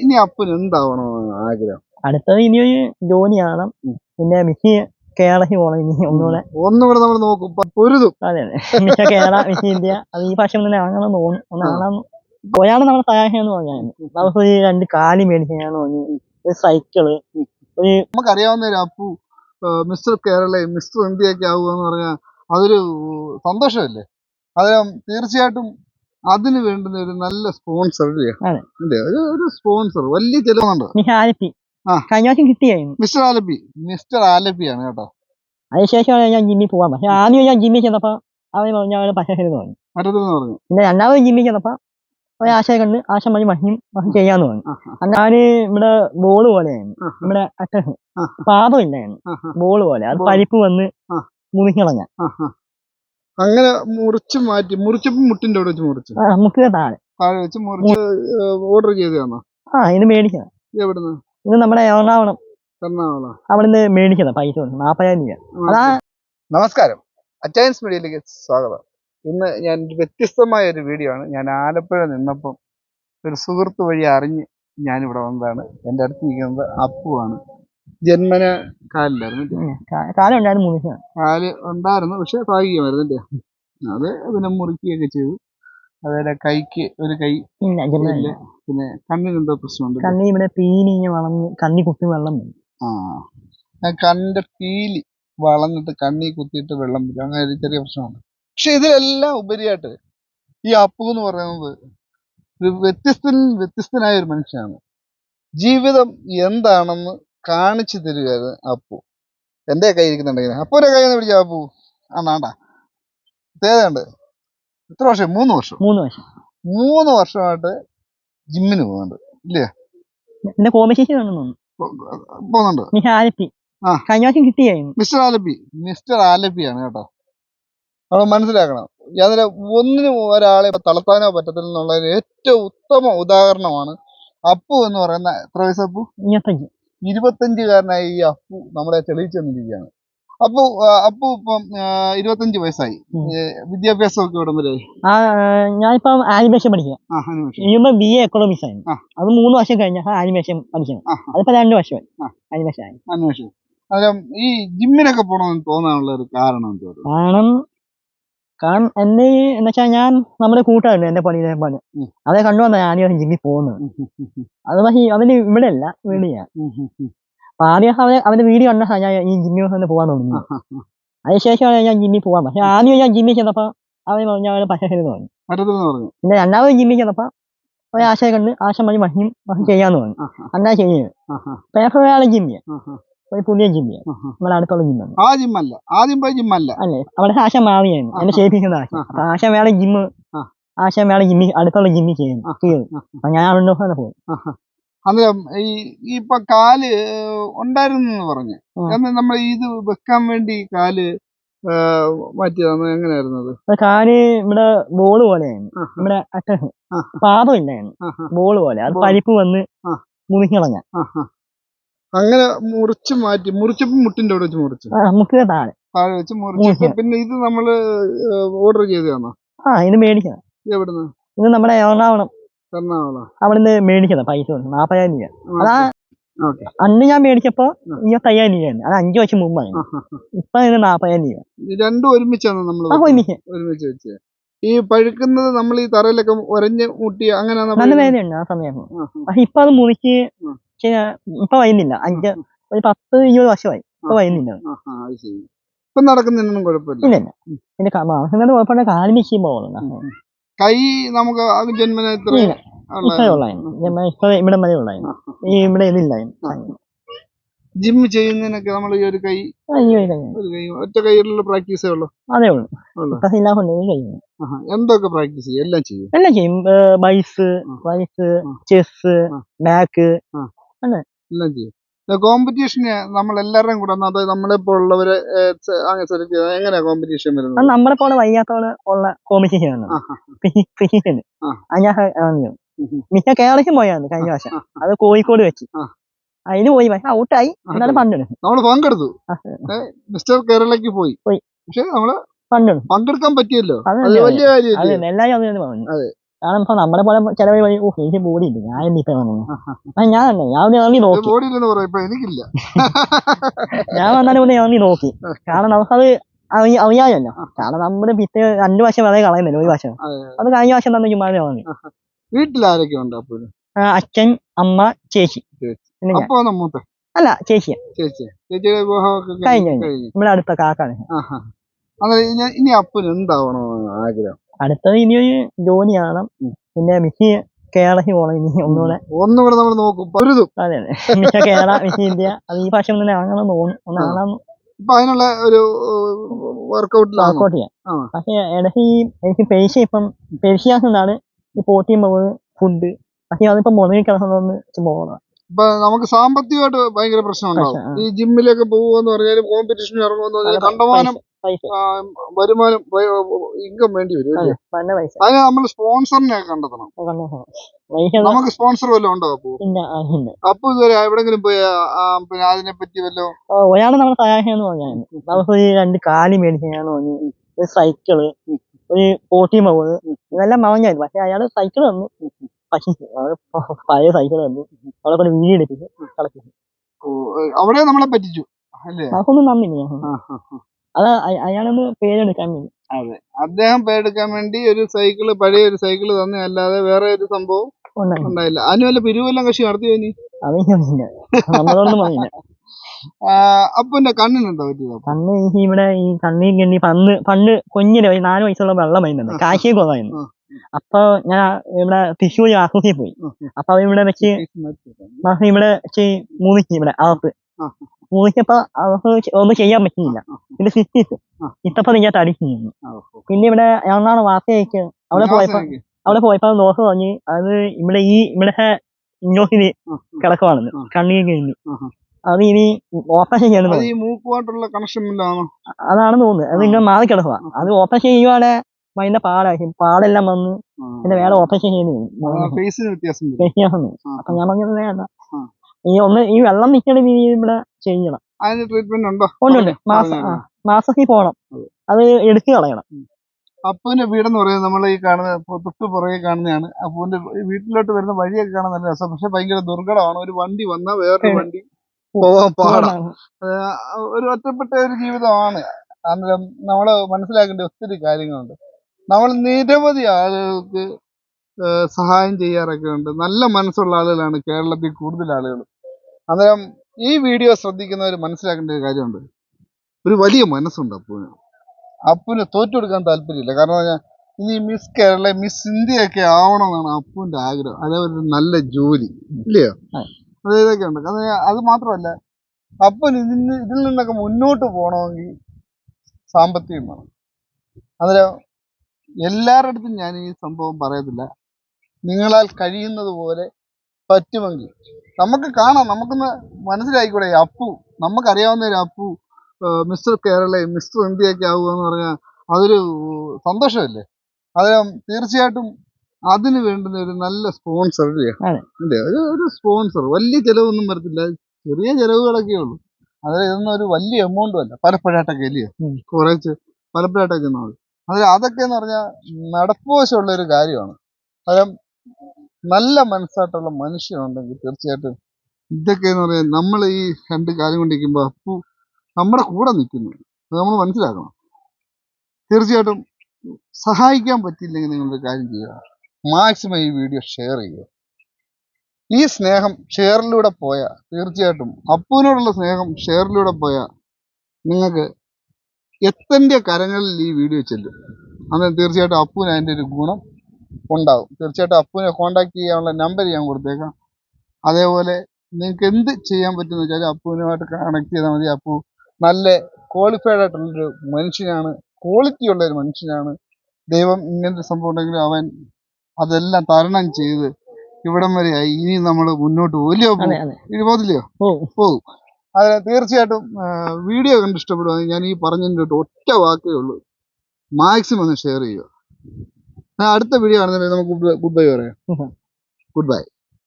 ഇനി അപ്പന് എന്താവണോ ആഗ്രഹം? അടുത്തത് ഇനി ഒരു ജോലിയാണ്. പിന്നെ മിക്ക കേരളത്തിൽ പോകണം ഇനി ഒന്നുകൂടെ. ഒന്നുകൂടെ നമ്മൾ നോക്കും. പൊരുതും. അതെ അതെ. മിക്ക കേരള മിക്ക ഇന്ത്യ. അത് ഈ പ്രാവശ്യം തന്നെ അങ്ങനെ തോന്നുന്നു. ഒന്ന്. ആണെന്ന് പോയാണ് നമ്മുടെ സഹായിക്കാന്ന് പറഞ്ഞാൽ നമുക്ക് ഒരു രണ്ട് കാലി മേടിക്കാന്ന് തോന്നി ഒരു സൈക്കിൾ ഒരു നമുക്കറിയാവുന്ന ഒരു അപ്പു മിസ്റ്റർ കേരളയും മിസ്റ്റർ ഇന്ത്യയൊക്കെ ആവുക എന്ന് പറഞ്ഞാൽ അതൊരു സന്തോഷമല്ലേ? അത് തീർച്ചയായിട്ടും അതിന് വേണ്ടുന്ന ഒരു നല്ല സ്പോൺസർ. ഒരു സ്പോൺസർ വലിയ ചെലവുണ്ട്. കഴിഞ്ഞ പ്രാവശ്യം കിട്ടിയായിരുന്നു. മിസ്റ്റർ ആലപ്പി മിസ്റ്റർ ആലപ്പിയാണ് കേട്ടോ. അതിനുശേഷമാണ് ഞാൻ ജിമ്മിൽ പോകാൻ പക്ഷെ ആദ്യം ഞാൻ ജിമ്മിൽ ചെന്നപ്പോ അവർ പറഞ്ഞു അവന് പശുവിന് പറഞ്ഞു പറഞ്ഞു പിന്നെ രണ്ടാമത് ജിമ്മിൽ ചെന്നപ്പോ ഒരു ആശയെ കണ്ട് ആശ മതി മഹിയും മഹിം ചെയ്യാന്ന് പറഞ്ഞു. അന്നാൽ ഇവിടെ ബോൾ പോലെയായിരുന്നു. ഇവിടെ അറ്റ ആ. ബോൾ ബോൾ പോലെ. അത് പരിപ്പ് വന്ന് ആ. അങ്ങനെ മുറിച്ച് മാറ്റി മുറിച്ചപ്പോ മുട്ടിന്റെ അവിടെ വെച്ച് മുറിച്ചു. ആ താഴെ. താഴെ വെച്ച് മുറിച്ച് ഓർഡർ ചെയ്തതാണോ? ആ ഇത് മേടിക്കണം എവിടുന്ന്? ഇത് നമ്മുടെ എറണാകുളം. എറണാകുളം. അവിടുന്ന് മേടിക്കണം പൈസ കൊടുത്ത്. നാൽപ്പതിനായിരം രൂപ. അതാ നമസ്കാരം. അറ്റയൻസ് മീഡിയയിലേക്ക് സ്വാഗതം. ഇന്ന് ഞാൻ ഒരു വ്യത്യസ്തമായ ഒരു വീഡിയോ ആണ്. ഞാൻ ആലപ്പുഴ നിന്നപ്പം ഒരു സുഹൃത്ത് വഴി അറിഞ്ഞ് ഞാനിവിടെ വന്നതാണ്. എന്റെ അടുത്ത് നിൽക്കുന്നത് അപ്പുവാണ്. ജന്മന കാലിലായിരുന്നു ഇല്ലേ? കാലം ഉണ്ടായിരുന്നു കാൽ ഉണ്ടായിരുന്നു പക്ഷെ ഭാഗികമായിരുന്നു അല്ലേ അത് പിന്നെ മുറിക്കുകയൊക്കെ ചെയ്തു. അതുപോലെ കൈക്ക് ഒരു കൈ ഇല്ല. പിന്നെ കണ്ണിന് എന്തോ പ്രശ്നമുണ്ട്? കണ്ണി ഇവിടെ പീനി ഇങ്ങനെ വളഞ്ഞ് കണ്ണി കുത്തി വെള്ളം വരും ആ ഞാൻ കണ്ണിന്റെ പീലി വളഞ്ഞിട്ട് കണ്ണി കുത്തിയിട്ട് വെള്ളം വരും അങ്ങനെ ഒരു ചെറിയ പ്രശ്നമുണ്ട്. പക്ഷെ ഇതിലെല്ലാം ഉപരിയായിട്ട് ഈ അപ്പു എന്ന് പറയുന്നത് ഒരു വ്യത്യസ്തൻ വ്യത്യസ്തനായ ഒരു മനുഷ്യനാണ്. ജീവിതം എന്താണെന്ന് കാണിച്ചു തരികയാണ് അപ്പു. എന്റെ കൈ ഇരിക്കുന്നുണ്ടെങ്കിൽ അപ്പുവിന്റെ കൈ ഒന്ന് പിടിക്കാം അപ്പു ആണ്ടാ തേതയുണ്ട്. എത്ര വർഷം? മൂന്ന് വർഷം. മൂന്ന് വർഷം. മൂന്ന് വർഷമായിട്ട് ജിമ്മിന് പോകുന്നുണ്ട്. എന്റെ കോമ്പറ്റീഷൻ ഉണ്ടെന്ന് തോന്നുന്നു. പോകുന്നുണ്ട്. മിക്ക ആലപ്പി. ആ. കഴിഞ്ഞ കിട്ടിയായിരുന്നു. മിസ്റ്റർ ആലപ്പി. മിസ്റ്റർ ആലപ്പിയാണ് കേട്ടോ. നമ്മൾ മനസ്സിലാക്കണം. അതിന് ഒന്നിനും ഒരാളെ തളർത്താനോ പറ്റത്തില്ല ഏറ്റവും ഉത്തമ ഉദാഹരണമാണ് അപ്പു എന്ന് പറയുന്ന എത്ര വയസ്സപ്പു ഇരുപത്തഞ്ച്. ഇരുപത്തഞ്ചുകാരനായ ഈ അപ്പു നമ്മളെ തെളിയിച്ചു തന്നിരിക്കുകയാണ്. അപ്പു അപ്പു ഇപ്പം ഇരുപത്തഞ്ചു വയസ്സായി. വിദ്യാഭ്യാസം ഒക്കെ വിദ്യാഭ്യാസമൊക്കെ ഇവിടം വരെ? ഞാനിപ്പം ആനിമേഷൻ ഇനിയുമ്പോ ബി എ എക്കണോമിക്സ് ആയിരുന്നു. അത് മൂന്ന് വർഷം കഴിഞ്ഞ ആനിമേഷൻ പഠിക്കണം. അതിപ്പോ രണ്ട് വർഷമായി. ആനിമേഷൻ ആയി. അന്നേരം ഈ ജിമ്മിനൊക്കെ പോകണമെന്ന് തോന്നാനുള്ള ഒരു കാരണം കാരണം കാരണം എന്നെ എന്ന് വെച്ചാൽ ഞാൻ നമ്മുടെ കൂട്ടായിരുന്നു എന്റെ പണിയിലെ പണി. അതെ കണ്ടു വന്ന ഞാൻ ജിമ്മിൽ പോകുന്നത്. അത് പക്ഷേ അവന് ഇവിടെ അല്ല വീടിയാ അപ്പൊ ആദ്യം അവന് അവന്റെ വീട് കണ്ട ഞാൻ ഈ ജിമ്മിൽ തന്നെ പോകാൻ തുടങ്ങി. അതിനുശേഷമാണ് ഞാൻ ജിമ്മിൽ പോകാൻ പക്ഷെ ആദ്യം ഞാൻ ജിമ്മിൽ ചെന്നപ്പോ അവൻ പറഞ്ഞു അവന് പശുവിന് പറഞ്ഞു. പിന്നെ രണ്ടാമത് ജിമ്മിൽ ചെന്നപ്പോ ഒരു ആശയെ കണ്ട് ആശ മതി മഹിയും മഹി ചെയ്യാന്ന് പറഞ്ഞു. അന്നാ ചെയ്യുന്നത് പേപ്പർ വേറെ ജിമ്മിയാ. പുതിയ ജിമ്മിയാണ് ആഹാ. നമ്മുടെ അടുത്തുള്ള ജിമ്മാണ് ആ ജിമ്മല്ല ആദ്യം പോയ ജിമ്മല്ല അല്ലേ? അവിടെ ആശ മാവിയായിരുന്നു. എന്നെ ആഹാ. ചെയ്യിപ്പിക്കുന്ന ആശ അപ്പൊ ആശ വേറെ ജിമ്മ്. ആശ വേറെ ജിമ്മി അടുത്തുള്ള ജിമ്മി ചെയ്യുന്നു. ചെയ്തു അപ്പൊ ഞാൻ അവിടെ തന്നെ പോകും അന്നേരം ഈ ഇപ്പൊ കാൽ ഉണ്ടായിരുന്നു പറഞ്ഞു. എന്നാൽ നമ്മൾ ഇത് വെക്കാൻ വേണ്ടി കാൽ മാറ്റിയതാണ്. എങ്ങനെയായിരുന്നത് കാൽ ഇവിടെ ബോൾ പോലെയായിരുന്നു. അറ്റത്ത്. ആഹാ. പാദം ഇല്ലായിരുന്നു ബോൾ ബോൾ പോലെ. അത് പരിപ്പ് വന്ന് ആ. അങ്ങനെ മുറിച്ച് മാറ്റി മുറിച്ചപ്പോ മുട്ടിന്റെ അവിടെ വെച്ച് മുറിച്ചു. നമുക്ക് താഴെ. താഴെ വെച്ച് മുറിച്ചു. പിന്നെ ഇത് നമ്മൾ ഓർഡർ ചെയ്തതാണോ? ആ ഇത് മേടിക്കണം എവിടുന്ന്? ഇത് നമ്മുടെ എറണാകുളം. എറണാകുളം. അവിടുന്ന് മേടിക്കണം പൈസ കൊടുത്ത്. നാപ്പതിനായിരം രൂപ. അതാ അന്ന് ഞാൻ മേടിച്ചപ്പോ. ഇരുപത്തയ്യായിരം രൂപയായിരുന്നു അത് അഞ്ചു വർഷം മുമ്പാണ് ഇപ്പൊ ഇത് നാപ്പതിനായിരം രൂപ. രണ്ടും ഒരുമിച്ചാണ് നമ്മൾ ഒരുമിച്ച്. ഒരുമിച്ച് വെച്ച് ഈ പഴുക്കുന്നത് നമ്മൾ ഈ തറയിലൊക്കെ ഉരഞ്ഞ് മുട്ടി അങ്ങനെ നല്ല വേദനയുണ്ട് ആ സമയം. പക്ഷെ ഇപ്പൊ അത് മുറിച്ച് ശരി, ഇപ്പൊ വൈകുന്നില്ല അഞ്ച് ഒരു പത്ത് ഇരുപത് വർഷമായി ഇപ്പൊ വൈകുന്നില്ല ഇപ്പൊ നടക്കുന്നതിനൊന്നും കുഴപ്പമില്ല。ഇല്ല പിന്നെ മാസങ്ങളുടെ കുഴപ്പമില്ല. കാലിന് മിഷീൻ കൈ നമുക്ക് ജന്മന ഇവിടെ വരെ ഉള്ളായിരുന്നു. ഈ ഇവിടെ ഇതില്ലായിരുന്നു. ജിം ചെയ്യുന്നതിനൊക്കെ നമ്മൾ ഈ ഒരു കൈ ഒരു കൈ. ഒറ്റ കൈയിലുള്ള പ്രാക്ടീസേ ഉള്ളൂ? അതേ ഉള്ളൂ. എന്തൊക്കെ പ്രാക്ടീസ് ചെയ്യും? എല്ലാം ചെയ്യും? എല്ലാം ചെയ്യും. ബൈസ്. വൈസ്. ചെസ് ആ. ബാക്ക് എല്ലാം ചെയ്യും. കോമ്പറ്റീഷന് നമ്മൾ എല്ലാവരുടെയും കൂടെ അതായത് നമ്മളെ പോലുള്ളവരെ അങ്ങനെ സെലക്ട് ചെയ്താൽ എങ്ങനെയാ കോമ്പറ്റീഷൻ അത് വരുന്നത് നമ്മളെ പോലെ വയ്യാത്തോൾ ഉള്ള കോമ്പറ്റീഷൻ. അത് ഞാൻ. മിക്ക കേരളത്തിൽ പോയാണ് കഴിഞ്ഞ വർഷം അത് കോഴിക്കോട് വെച്ച്. അതിന് പോയി പക്ഷെ ഔട്ടായി. എന്നാലും പണ്ടെടുക്കും നമ്മൾ പങ്കെടുത്തു. മിസ്റ്റർ കേരളക്ക് പോയി. പക്ഷെ നമ്മൾ പങ്കെടുക്കാൻ പറ്റിയല്ലോ. അത് അത് വലിയ കാര്യം എല്ലാരും അത്. കാരണം ഇപ്പൊ നമ്മളെ പോലെ ചില വഴി ഓ എനിക്ക് ബോഡി ഇല്ല. ഞാൻ വന്നു. ഞാൻ തന്നെ ഞാൻ ഒന്ന് ഇറങ്ങി നോക്കി. ഇല്ലെന്ന് പറയാം ഇപ്പൊ എനിക്കില്ല. ഞാൻ വന്നാലും ഒന്ന് ഇറങ്ങി നോക്കി. കാരണം നമുക്കത് അറിയ അറിയാമല്ലോ. കാരണം നമ്മുടെ പിറ്റേ രണ്ടു വർഷം വരെ കളയുന്നില്ല ഒരു വർഷം അത് കഴിഞ്ഞ വർഷം തന്നെ ചുമ്മാ ഇറങ്ങി വീട്ടിൽ ആരൊക്കെ ഉണ്ട് അച്ഛൻ അമ്മ ചേച്ചി. അല്ല ചേച്ചിയ. കഴിഞ്ഞു, നമ്മുടെ അടുത്ത കാക്കാണ്. ഇനി- അപ്പൻ എന്താവണോ ആഗ്രഹം? അടുത്തത് ഇനി ജോലി ആണ് പിന്നെ മിസ്സി കേരളത്തിൽ പോകണം ഇനി ഒന്നുകൂടെ. ഒന്നുകൂടെ നമ്മൾ നോക്കും. അതെ അതെ. മിക്ക കേരള മിസ് ഇന്ത്യ. അത് ഈ ഭാഷ ഒന്നും ആകണം തോന്നും ഒന്ന് ആ. ഇപ്പൊ അതിനുള്ള ഒരു വർക്കൗട്ടിലാണ്. വർക്കൗട്ട് ചെയ്യാം. പക്ഷേ ഇടയ്ക്ക് ഈ എനിക്ക് പേശി ഇപ്പം പെരിശിയാക്കുന്നാണ് ഈ പോട്ടി പോകുന്നത് ഫുഡ് പക്ഷെ അതിപ്പോ മുതലിൽ കിടക്കുന്നതൊന്ന് പോകണം ഇപ്പൊ നമുക്ക് സാമ്പത്തികമായിട്ട് ഭയങ്കര പ്രശ്നം ഉണ്ടാവും. പ്രശ്നം, ആ. ഈ ജിമ്മിലൊക്കെ പോകുമെന്ന് പറഞ്ഞാലും കോമ്പറ്റീഷന് ഇറങ്ങുമെന്ന് പറഞ്ഞാൽ കണ്ടമാനം പൈസ. വരുമാനം ഇൻകം വേണ്ടി വരും അല്ലേ? നല്ല പൈസ. അതിന് നമ്മൾ സ്പോൺസറിനെ കണ്ടെത്തണം. കണ്ടോ? പൈസ ഒന്നും നമുക്ക് സ്പോൺസർ വല്ലതും ഉണ്ടോ അപ്പോ? ഇല്ല അപ്പു ഇതുവരെ എവിടെങ്കിലും പോയി ആ, ആ, പിന്നെ അതിനെ പറ്റി ഒരാൾ നമ്മളെ സഹായിക്കാന്ന് നമുക്ക് രണ്ട് കാലി മേടിക്കാന്ന് പറഞ്ഞു ഒരു സൈക്കിൾ ഒരു പോട്ടി മകൾ ഇതെല്ലാം മവഞ്ഞായിരുന്നു പക്ഷെ അയാൾ സൈക്കിൾ തന്നു. പക്ഷേ അയാൾ പഴയ സൈക്കിൾ തന്നു. അവളെ കൊണ്ട് വീഡിയോ എടുപ്പിച്ചു ഓ, അവിടെ നമ്മളെ പറ്റിച്ചു അല്ലേ? നമുക്കൊന്നും നന്ദില്ല ആ, ആ, ആ. അത് അയ- അയാളൊന്ന് പേരെടുക്കാൻ വേണ്ടി. അദ്ദേഹം പേരെടുക്കാൻ വേണ്ടി ഒരു സൈക്കിൾ പഴയ ഒരു സൈക്കിൾ തന്നെ. അല്ലാതെ വേറെ ഒരു സംഭവം ഉണ്ടായി ഉണ്ടായില്ല. അതിന് വല്ല പിരിവെല്ലാം കക്ഷി നടത്തിയോ ഇനി? അറിയില്ല അപ്പന്റെ പറ്റിയത് ഇവിടെ ഈ കണ്ണീർ കണ്ണി പന്ന് പണ്ട് കുഞ്ഞിന് ഒരു നാല് വയസ്സുള്ള വെള്ളം വരുന്നുണ്ട്. കാശിയെ കുറവായിരുന്നു. അപ്പൊ ഞാൻ ഇവിടെ തൃശ്ശൂർ ആശുപത്രിയിൽ പോയി. അപ്പൊ ഇവിടെ വെച്ച് ഇവിടെ വെച്ച് മൂന്നിക്ക് ഇവിടെ അവർക്ക് ആ. മൂന്നിച്ചപ്പോ അവർക്ക് ഒന്നും ചെയ്യാൻ പറ്റിയില്ല ആ, പിന്നെ സിറ്റിട്ട് ഇത്തപ്പം നീ ഞാൻ തടിക്കുന്നു ആ, പിന്നെ ഇവിടെ എറണാകുളം വാർത്തയൊക്കെ അവിടെ പോയപ്പോ അവിടെ പോയപ്പോ ദോശ തുടങ്ങി അത് ഇവിടെ ഈ ഇവിടെ ഇങ്ങോട്ടിന് കിടക്കുവാണെന്ന്. കണ്ണീർ കഴിഞ്ഞ് അത് ഇനി ഓപ്പറേഷൻ ചെയ്യണം അതാണ് തോന്നുന്നത്. അത് ഇങ്ങനെ മാറി കിടക്കുക അത് ഓപ്പറേഷൻ ചെയ്യുവാണെ. അതിന്റെ പാടായിരിക്കും. പാടെല്ലാം വന്ന് പിന്നെ വേറെ ഓപ്പറേഷൻ വ്യത്യാസം വരും. വ്യത്യാസം. അപ്പൊ ഞാൻ പറഞ്ഞത് വേണ്ട. ഈ ഒന്ന് ഈ വെള്ളം നിൽക്കണ ഇവിടെ ചെയ്യണം. ട്രീറ്റ്മെന്റ് ഉണ്ടോ? മാസം മാസത്തിൽ പോകണം അതെ. എടുത്തു കളയണം. അപ്പുവിന്റെ വീടെന്ന് പറയുന്നത് നമ്മൾ ഈ കാണുന്ന തൊട്ട് പുറകെ കാണുന്നതാണ്. അപ്പുവിന്റെ വീട്ടിലോട്ട് വരുന്ന വഴിയൊക്കെ കാണാൻ നല്ല രസം. പക്ഷെ ഭയങ്കര ദുർഘടമാണ്. ഒരു വണ്ടി വന്നാൽ വേറൊരു വണ്ടി പോവാൻ പാടാണ് ഒരു ഒറ്റപ്പെട്ട ഒരു ജീവിതമാണ്. അന്നേരം നമ്മൾ മനസ്സിലാക്കേണ്ട ഒത്തിരി കാര്യങ്ങളുണ്ട്. നമ്മൾ നിരവധി ആളുകൾക്ക് സഹായം ചെയ്യാറൊക്കെ ഉണ്ട്. നല്ല മനസ്സുള്ള ആളുകളാണ് കേരളത്തിൽ കൂടുതൽ ആളുകൾ. അന്നേരം ഈ വീഡിയോ ശ്രദ്ധിക്കുന്നവർ മനസ്സിലാക്കേണ്ട ഒരു കാര്യമുണ്ട്. ഒരു വലിയ മനസ്സുണ്ട് അപ്പുവിന് അപ്പുവിന് തോറ്റു കൊടുക്കാൻ താല്പര്യമില്ല. കാരണം ഇനി മിസ് കേരള മിസ് ഇന്ത്യയൊക്കെ ആവണമെന്നാണ് അപ്പുവിന്റെ ആഗ്രഹം. അതേപോലെ ഒരു നല്ല ജോലി. ഇല്ലയോ. അത് ഇതൊക്കെ ഉണ്ട് കാരണം അത് മാത്രമല്ല അപ്പൻ ഇതിന് ഇതിൽ നിന്നൊക്കെ മുന്നോട്ട് പോകണമെങ്കിൽ സാമ്പത്തികം വേണം. അന്നേരം എല്ലാവരുടെ അടുത്തും ഞാൻ ഈ സംഭവം പറയത്തില്ല. നിങ്ങളാൽ കഴിയുന്നത് പോലെ പറ്റുമെങ്കിൽ. നമുക്ക് കാണാം. നമുക്കൊന്ന് മനസ്സിലായിക്കൂടെ അപ്പു. നമുക്കറിയാവുന്ന ഒരു അപ്പു മിസ്റ്റർ കേരളയും മിസ്റ്റർ ഇന്ത്യയൊക്കെ ആവുക എന്ന് പറഞ്ഞാൽ അതൊരു സന്തോഷമല്ലേ? അത് തീർച്ചയായിട്ടും അതിന് വേണ്ടുന്ന ഒരു നല്ല സ്പോൺസർ. അല്ലേ? ഒരു ഒരു സ്പോൺസർ വലിയ ചിലവൊന്നും വരത്തില്ല. ചെറിയ ചിലവുകളൊക്കെ ഉള്ളൂ. അതായത് ഇതൊന്നും ഒരു വലിയ എമൗണ്ടും അല്ല. പലപ്പോഴായിട്ടൊക്കെ അല്ലേ. കുറച്ച് പലപ്പോഴായിട്ടൊക്കെ നമ്മൾ അതായത് അതൊക്കെ എന്ന് പറഞ്ഞാൽ നടപ്പുവശമുള്ള ഒരു കാര്യമാണ്. കാരണം നല്ല മനസ്സായിട്ടുള്ള മനുഷ്യനുണ്ടെങ്കിൽ തീർച്ചയായിട്ടും ഇതൊക്കെ എന്ന് പറയാൻ നമ്മൾ ഈ രണ്ട് കാലം കൊണ്ടിരിക്കുമ്പോൾ അപ്പു നമ്മുടെ കൂടെ നിൽക്കുന്നു. അത് നമ്മൾ മനസ്സിലാക്കണം. തീർച്ചയായിട്ടും സഹായിക്കാൻ പറ്റിയില്ലെങ്കിൽ നിങ്ങളൊരു കാര്യം ചെയ്യുക. മാക്സിമം ഈ വീഡിയോ ഷെയർ ചെയ്യുക. ഈ സ്നേഹം ഷെയറിലൂടെ പോയാൽ തീർച്ചയായിട്ടും അപ്പുവിനോടുള്ള സ്നേഹം ഷെയറിലൂടെ പോയാൽ നിങ്ങൾക്ക് എത്തന്റെ കരങ്ങളിൽ ഈ വീഡിയോ ചെല്ലും. അന്നേരം തീർച്ചയായിട്ടും അപ്പുവിന് അതിന്റെ ഒരു ഗുണം ഉണ്ടാവും. തീർച്ചയായിട്ടും അപ്പുവിനെ കോണ്ടാക്ട് ചെയ്യാനുള്ള നമ്പർ ഞാൻ കൊടുത്തേക്കാം. അതേപോലെ നിങ്ങൾക്ക് എന്ത് ചെയ്യാൻ പറ്റുമെന്ന് വെച്ചാൽ അപ്പുവിനുമായിട്ട് കണക്ട് ചെയ്താൽ മതി. അപ്പു നല്ല ക്വാളിഫൈഡ് ആയിട്ടുള്ളൊരു മനുഷ്യനാണ്. ക്വാളിറ്റി ഉള്ള ഒരു മനുഷ്യനാണ്. ദൈവം ഇങ്ങനത്തെ സംഭവം ഉണ്ടെങ്കിൽ അവൻ അതെല്ലാം തരണം ചെയ്ത് ഇവിടം വരെ ആയി. ഇനി നമ്മൾ മുന്നോട്ട് പോലിയോ ഇനി പോകത്തില്ലയോ? ഓ പോകും അതെ തീർച്ചയായിട്ടും വീഡിയോ കണ്ട് ഇഷ്ടപ്പെടുവാണെങ്കിൽ ഞാൻ ഈ പറഞ്ഞതിന്റെ ഒറ്റ വാക്കേ ഉള്ളൂ. മാക്സിമം ഒന്ന് ഷെയർ ചെയ്യുക. അടുത്ത വീഡിയോ കാണുന്നതിന് നമുക്ക് ഗുഡ് ബൈ പറയാം. Good bye.